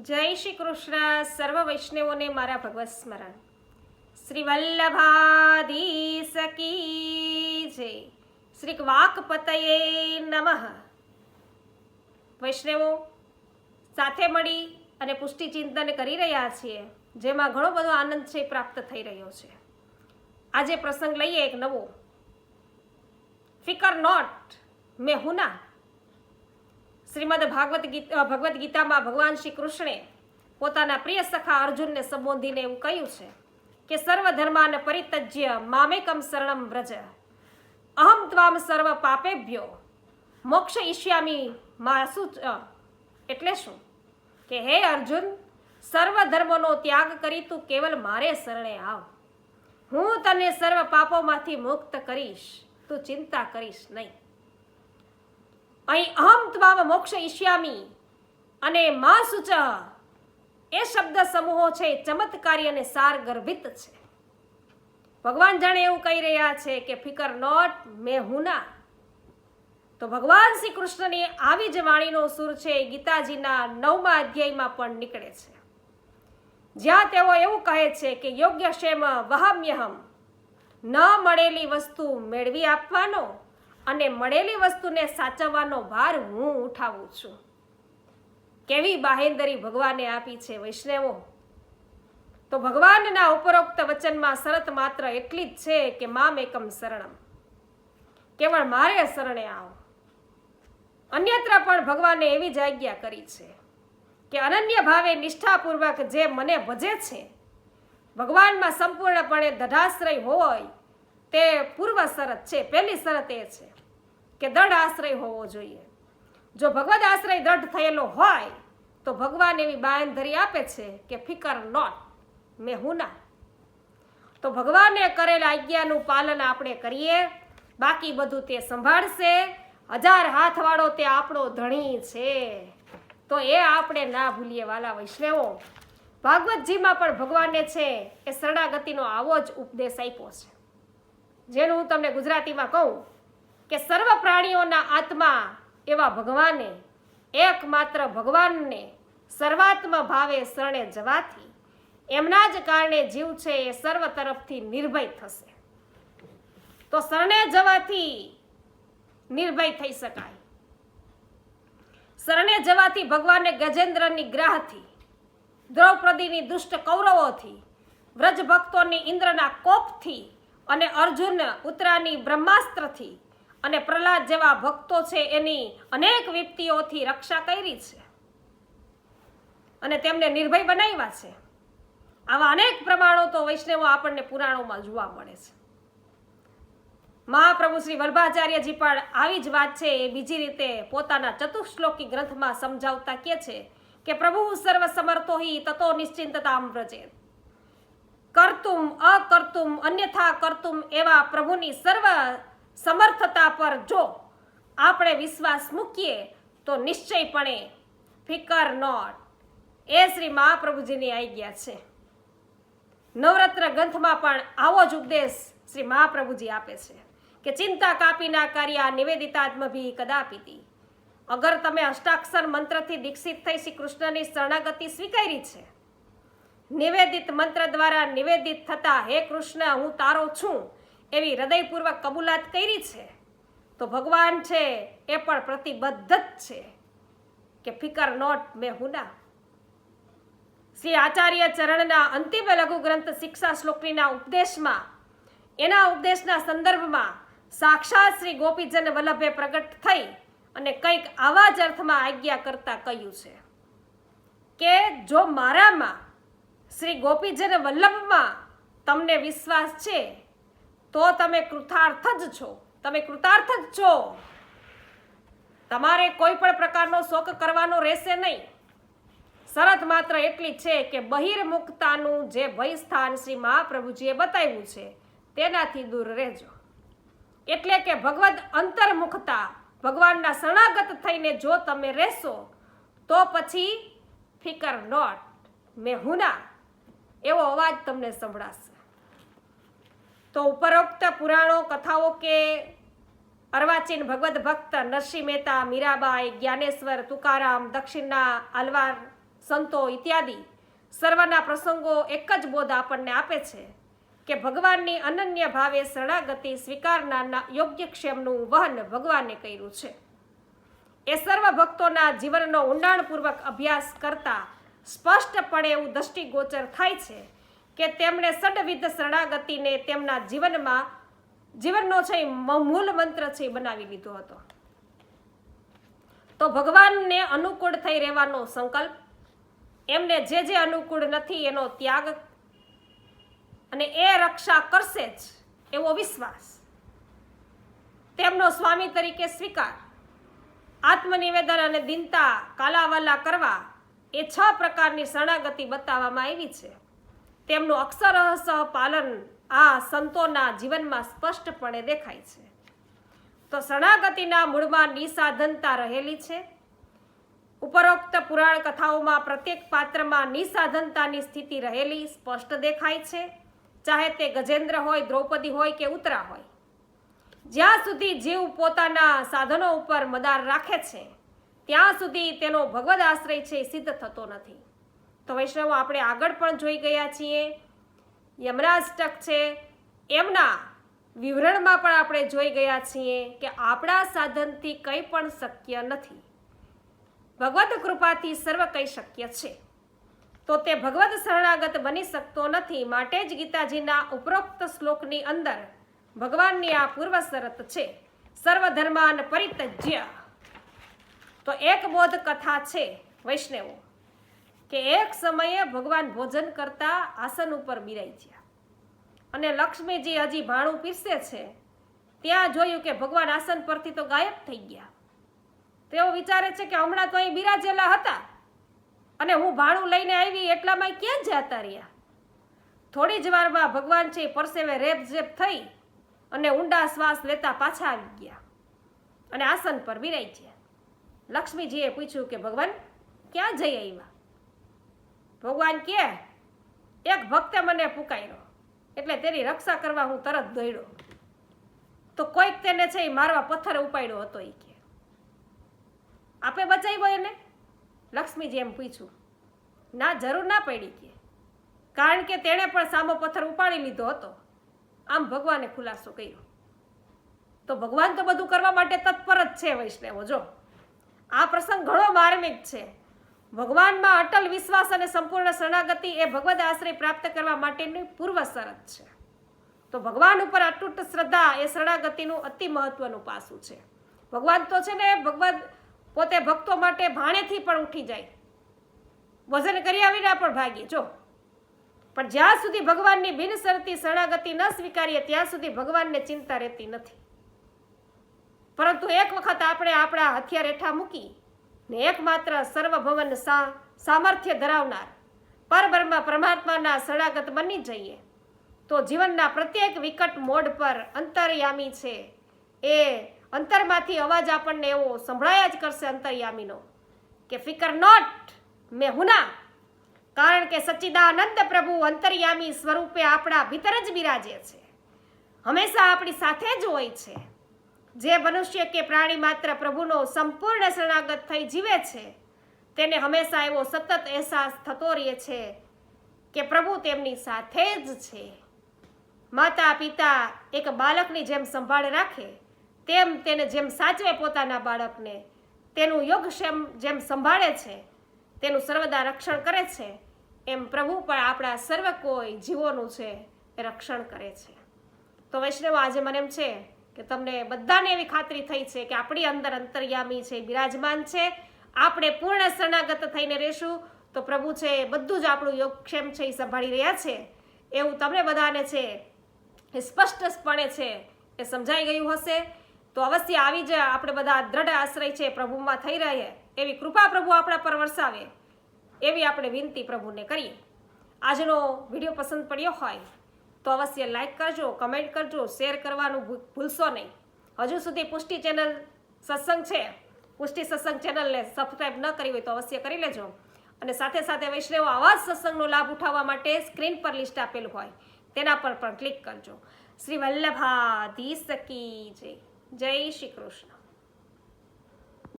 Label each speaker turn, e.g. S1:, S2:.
S1: જય શ્રી કૃષ્ણ. સર્વ વૈષ્ણવોને મારા ભગવત સ્મરણ. શ્રી વલ્લભાદી સકી જય. શ્રી વાકપતયે નમઃ. વૈષ્ણવો, સાથે મળી અને પુષ્ટિ ચિંતન કરી રહ્યા છીએ, જેમાં ઘણો બધો આનંદ છે, પ્રાપ્ત થઈ રહ્યો છે. આજે પ્રસંગ લઈએ એક નવો. ફિકર નોટ મેં હુના શ્રીમદ ભાગવત ગીતા ભગવદ્ ગીતામાં ભગવાન શ્રી કૃષ્ણે પોતાના પ્રિય સખા અર્જુનને સંબોધીને એવું કહ્યું છે કે સર્વ ધર્માન પરિતજ્ય મામેકમ શરણમ વ્રજ. અહમ ત્વામ સર્વ પાપેભ્યો. મોક્ષ ઈષ્યામી માસુ એટલે શું? કે હે અર્જુન, સર્વ ધર્મોનો ત્યાગ કરી તું કેવલ મારે શરણે આવ. હું તને સર્વ પાપોમાંથી મુક્ત કરીશ. તું ચિંતા કરીશ નહીં. અહીં અહમ ત્વામ મોક્ષ ઈષ્યામી. અને મા સુચ, એ શબ્દ સમૂહો છે ચમત્કારી અને સાર ગર્ભિત છે. ભગવાન જાણે એવું કહી રહ્યા છે કે, ફિકર નોટ, મેં હુના તો ભગવાન શ્રી કૃષ્ણની આવી જ વાણીનો સુર છે ગીતાજીના નવમા અધ્યાયમાં પણ નીકળે છે. જ્યાં તેઓ એવું કહે છે કે, યોગ્ય શેમ વહામ્યહમ, ન મળેલી વસ્તુ મેળવી આપવાનો અને મળેલી વસ્તુને સાચવવાનો ભાર હું ઉઠાવું છું. કેવી બાહેંદરી ભગવાને આપી છે વૈષ્ણવો? તો ભગવાનના ઉપરોક્ત વચનમાં શરત માત્ર એટલી જ છે કે મામ એકમ શરણમ. કેવળ મારે શરણે આવો. અન્યત્ર પણ ભગવાને એવી જ આજ્ઞા કરી છે કે અનન્ય ભાવે નિષ્ઠાપૂર્વક જે મને ભજે છે, ભગવાનમાં સંપૂર્ણપણે દઢાશ્રય હોય તે પૂર્વ શરત છે, પહેલી શરત એ છે કે દઢ આશ્રય હોવો જોઈએ. જો ભગવદ આશ્રય દઢ થયેલો હોય, તો ભગવાન એવી બાંયધરી આપે છે કે ફિકર નોટ, મેં હુના તો ભગવાને કરેલા આજ્ઞાનું પાલન આપણે કરીએ, બાકી બધું તે સંભાળશે, હજાર હાથવાળો તે આપણો ધણી છે. તો એ આપણે ના ભૂલીએ વાલા વૈષ્ણવો. ભાગવતજીમાં પણ ભગવાને છે એ શરણાગતિનો આવો જ ઉપદેશ આપ્યો છે. જેનું હું તમને ગુજરાતીમાં કહું કે સર્વ પ્રાણીઓના આત્મા એવા ભગવાને, એકમાત્ર ભગવાનને સર્વાત્મ ભાવે શરણે જવાથી એમના જ કારણે જીવ છે એ સર્વ તરફથી નિર્ભય થશે. તો શરણે જવાથી નિર્ભય થઈ શકાય. શરણે જવાથી ભગવાને ગજેન્દ્રની ગ્રાહથી, દ્રૌપદીની દુષ્ટ કૌરવોથી વ્રજ ભક્તોની ઇન્દ્રના કોપથી અને અર્જુન ઉત્તરાની બ્રહ્માસ્ત્રથી અને પ્રહલાદ જેવા ભક્તો છે એની અનેક વિપત્તિઓથી રક્ષા કરી છે. અને તેમને નિર્ભય બનાવ્યા છે. આવા અનેક પ્રમાણો તો વૈષ્ણવો આપણને પુરાણોમાં જોવા મળે છે. મહાપ્રભુ શ્રી વલ્ભાચાર્યજી પણ આવી જ વાત છે એ બીજી રીતે પોતાના ચતુશ્લોકી ગ્રંથમાં સમજાવતા કે છે કે પ્રભુ સર્વ સમર્થો હિ તતો નિશ્ચિંતતા વ્રજેત. કરતુમ, અકર્તુમ, અન્યથા કરતુમ એવા પ્રભુની સર્વ સમર્થતા પર જો આપણે વિશ્વાસ મૂકીએ, તો નિશ્ચયપણે ફિકર નોટ. એ શ્રી મહાપ્રભુજીની આવી ગયા છે. નવરત્ન ગ્રંથમાં પણ આવો જ ઉપદેશ શ્રી મહાપ્રભુજી આપે છે કે ચિંતા કાપી ના કાર્યા નિવેદિતાત્મભી કદાપિતી. અગર તમે અષ્ટાક્ષર મંત્રથી દીક્ષિત થઈ શ્રી કૃષ્ણની શરણાગતિ સ્વીકારી છે નિવેદિત મંત્ર દ્વારા નિવેદિત થતા હે કૃષ્ણ, હું તારો છું. એવી હૃદયપૂર્વક કબૂલાત કરી છે. તો ભગવાન છે એ પણ પ્રતિબદ્ધ જ છે કે ફિકર નોટ મેં હુના શ્રી આચાર્ય ચરણના અંતિમ લઘુ ગ્રંથ શિક્ષા શ્લોકનીના ઉપદેશમાં, એના ઉપદેશના સંદર્ભમાં સાક્ષાત શ્રી ગોપીજન વલ્લભે પ્રગટ થઈ અને કંઈક આવા જ અર્થમાં આજ્ઞા કરતા કહ્યું છે કે જો મારામાં શ્રી ગોપીજન વલ્લભમાં તમને વિશ્વાસ છે, તો તમે કૃતાર્થ જ છો. તમે કૃતાર્થ જ છો. તમારે કોઈ પણ પ્રકારનો શોક કરવાનો રહેશે નહીં. શરત માત્ર એટલી છે કે બહિર્મુખતાનું જે ભય સ્થાન શ્રી મહાપ્રભુજીએ બતાવ્યું છે, તેનાથી દૂર રહેજો. એટલે કે ભગવદ અંતર્મુખતા ભગવાનના શરણાગત થઈને જો તમે રહેશો, તો પછી ફિકર નોટ. મેં હુના એવો અવાજ તમને સંભળાશે. તો ઉપરોક્ત પુરાણો, કથાઓ કે અર્વાચીન ભગવદ્ ભક્ત નરસિંહ મહેતા, મીરાબાઈ, જ્ઞાનેશ્વર, તુકારામ, દક્ષિણના આલવાર સંતો ઇત્યાદિ, સર્વના પ્રસંગો એક જ બોધ આપણને આપે છે કે ભગવાનની અનન્ય ભાવે શરણાગતિ સ્વીકારનારના યોગ્ય ક્ષેમનું વહન ભગવાને કર્યું છે. એ સર્વ ભક્તોના જીવનનો ઊંડાણપૂર્વક અભ્યાસ કરતા સ્પષ્ટપણે એવું દ્રષ્ટિગોચર થાય છે કે તેમણે સડવિધ શરણાગતિને તેમના જીવનમાં જીવનનો છે મૂલ મંત્ર છે બનાવી લીધો હતો. તો ભગવાનને અનુકૂળ થઈ રહેવાનો સંકલ્પ, એમને જે જે અનુકૂળ નથી એનો ત્યાગ અને એ રક્ષા કરશે જ એવો વિશ્વાસ. તેમનો સ્વામી તરીકે સ્વીકાર, આત્મનિવેદન અને દિનતા કાલાવાલા કરવા એ છ પ્રકારની શરણાગતિ બતાવવામાં આવી છે. તેમનું અક્ષરસહ પાલન આ સંતોના જીવનમાં સ્પષ્ટપણે દેખાય છે. તો શરણાગતિના મૂળમાં નિસાધનતા રહેલી છે. ઉપરોક્ત પુરાણ કથાઓમાં પ્રત્યેક પાત્રમાં નિસાધનતાની સ્થિતિ રહેલી સ્પષ્ટ દેખાય છે. ચાહે તે ગજેન્દ્ર હોય, દ્રૌપદી હોય કે ઉત્તરા હોય. જ્યાં સુધી જીવ પોતાના સાધનો ઉપર મદાર રાખે છે ત્યાં સુધી તેનો ભગવદ આશ્રય છે સિદ્ધ થતો નથી. તો વૈષ્ણવો, આપણે આગળ પણ જોઈ ગયા છીએ. યમરાષ્ટક છે. એમના વિવરણમાં પણ આપણે જોઈ ગયા છીએ કે આપણા સાધનથી કંઈ પણ શક્ય નથી. ભગવદ કૃપાથી સર્વ કંઈ શક્ય છે. તો તે ભગવદ્ શરણાગત બની શકતો નથી માટે જ ગીતાજીના ઉપરોક્ત શ્લોકની અંદર ભગવાનની આ પૂર્વ શરત છે. સર્વધર્માન પરિત્યજ્ય. તો એક બોધ કથા છે વૈષ્ણવો, કે એક સમયે ભગવાન ભોજન કરતા આસન ઉપર બિરાઈ ગયા. અને લક્ષ્મીજી હજી ભાણું પીરસે છે, ત્યાં જોયું કે ભગવાન આસન પરથી તો ગાયબ થઈ ગયા. તેઓ વિચારે છે કે હમણાં તો અહીં બિરાજેલા હતા, અને હું ભાણું લઈને આવી એટલામાં ક્યાં જતા રહ્યા? થોડી જ વારમાં ભગવાન છે પરસેવે રેપ ઝેપ થઈ અને ઊંડા શ્વાસ લેતા પાછા આવી ગયા અને આસન પર બિરાઈ ગયા. લક્ષ્મીજીએ પૂછ્યું કે, ભગવાન, ક્યાં જઈ આવ્યા? ભગવાન કે, એક ભક્તે મને પુકાર્યો, એટલે તેની રક્ષા કરવા હું તરત દોડ્યો. તો કોઈક તેને છે એ મારવા પથ્થર ઉપાડ્યો હતો એ કે. આપે બચાવ્યો એને? લક્ષ્મીજી એમ પૂછ્યું. ના, જરૂર ના પડી કે, કારણ કે તેણે પણ સામો પથ્થર ઉપાડી લીધો હતો. આમ ભગવાને ખુલાસો કર્યો. તો ભગવાન તો બધું કરવા માટે તત્પર જ છે વૈષ્ણવો, જો. આ પ્રસંગ ઘણો માર્મિક છે. ભગવાનમાં અટલ વિશ્વાસ અને સંપૂર્ણ શરણાગતિ એ ભગવદ આશ્રય પ્રાપ્ત કરવા માટેની પૂર્વ શરત છે. તો ભગવાન ઉપર અતૂટ શ્રદ્ધા એ શરણાગતિનું અતિ મહત્વનું પાસું છે. ભગવાન તો છે ને ભગવાન પોતે ભક્તો માટે ભાણેથી પણ ઉઠી જાય. વજન કર્યા વિના પણ ભાગી, જો. પણ જ્યાં સુધી ભગવાનની બિનશરતી શરણાગતિ ન સ્વીકારીએ, ત્યાં સુધી ભગવાનને ચિંતા રહેતી નથી. પરંતુ એક વખત આપણે આપણા હથિયાર હેઠા મૂકી ને એકમાત્ર સર્વભવન સા, સામર્થ્ય ધરાવનાર પરબ્રહ્મ પરમાત્માના શરણાગત બની જઈએ, તો જીવનના પ્રત્યેક વિકટ મોડ પર અંતરયામી છે. એ અંતરમાંથી અવાજ આપણને એવો સંભળાયા જ કરશે અંતરયામીનો કે, ફિકર નોટ, મેં હુના. કારણ કે સચ્ચિદાનંદ પ્રભુ અંતરયામી સ્વરૂપે આપણા ભીતર જ બિરાજે છે. હંમેશા આપણી સાથે જ હોય છે. જે મનુષ્ય કે પ્રાણી માત્ર પ્રભુનો સંપૂર્ણ શરણાગત થઈ જીવે છે, તેને હંમેશા એવો સતત અહેસાસ થતો રહે છે કે પ્રભુ તેમની સાથે જ છે. માતા પિતા એક બાળકની જેમ સંભાળ રાખે, તેમ તેને જેમ સાચવે પોતાના બાળકને, તેનું યોગક્ષેમ જેમ સંભાળે છે, તેનું સર્વદા રક્ષણ કરે છે, એમ પ્રભુ પણ આપણા સર્વ કોઈ જીવોનું છે એ રક્ષણ કરે છે. તો વૈષ્ણવ, આજે મને એમ છે કે તમને બધાને એવી ખાતરી થઈ છે કે આપણી અંદર અંતર્યામી છે, બિરાજમાન છે. આપણે પૂર્ણ શરણાગત થઈને રહેશું. તો પ્રભુ છે, બધું જ આપણું યોગક્ષેમ છે એ સંભાળી રહ્યા છે. એવું તમને બધાને છે એ સ્પષ્ટપણે છે એ સમજાઈ ગયું હશે. તો અવશ્ય આવી જ આપણે બધા દ્રઢ આશ્રય છે પ્રભુમાં થઈ રહે. એવી કૃપા પ્રભુ આપણા પર વરસાવે. એવી આપણે વિનંતી પ્રભુને કરીએ. આજનો વીડિયો પસંદ પડ્યો હોય તો અવશ્ય લાઇક કરજો કમેન્ટ કરજો શેર કરવાનું ભૂલશો નહીં. હજુ સુધી પુષ્ટિ ચેનલ સત્સંગ છે, પુષ્ટિ સત્સંગ ચેનલને સબસ્ક્રાઈબ ન કરી હોય તો અવશ્ય કરી લેજો. અને સાથે સાથે વૈષ્ણવો આવા સત્સંગનો લાભ ઉઠાવવા માટે સ્ક્રીન પર લિસ્ટ આપેલું હોય, તેના પર પણ ક્લિક કરજો. શ્રી વલ્લભાધીશ સકી જય. જય શ્રી કૃષ્ણ.